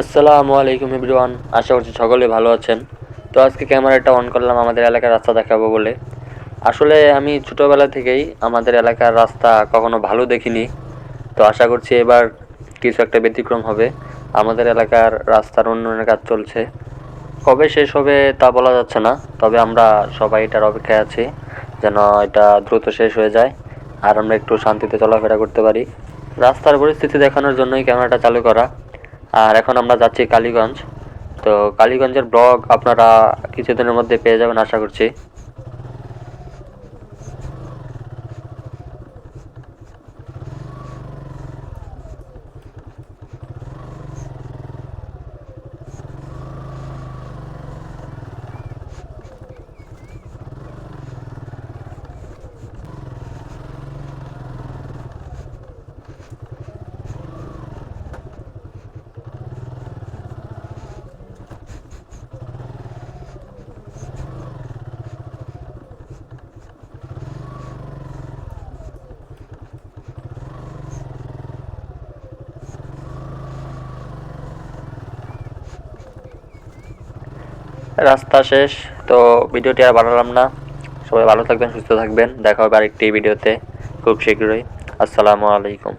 আসসালামু আলাইকুম এভরিওয়ান, আশা করছি সকলে ভালো আছেন। তো আজকে ক্যামেরাটা অন করলাম আমাদের এলাকার রাস্তা দেখাবো বলে। আসলে আমি ছোটোবেলা থেকেই আমাদের এলাকার রাস্তা কখনো ভালো দেখিনি। তো আশা করছি এবার কিছু একটা ব্যতিক্রম হবে। আমাদের এলাকার রাস্তার উন্নয়নের কাজ চলছে। কবে শেষ হবে তা বলা যাচ্ছে না, তবে আমরা সবাই এটার অপেক্ষায় আছি যেন এটা দ্রুত শেষ হয়ে যায় আর আমরা একটু শান্তিতে চলাফেরা করতে পারি। রাস্তার পরিস্থিতি দেখানোর জন্যই ক্যামেরাটা চালু করা। আর এখন আমরা যাচ্ছি কালীগঞ্জ। তো কালীগঞ্জের ব্লগ আপনারা কিছুদিনের মধ্যে পেয়ে যাবেন, আশা করছি। রাস্তা শেষ, তো ভিডিওটি আর বানালাম না। সবাই ভালো থাকবেন, সুস্থ থাকবেন। দেখা হবে আরেকটি ভিডিওতে খুব শীঘ্রই। আসসালামু আলাইকুম।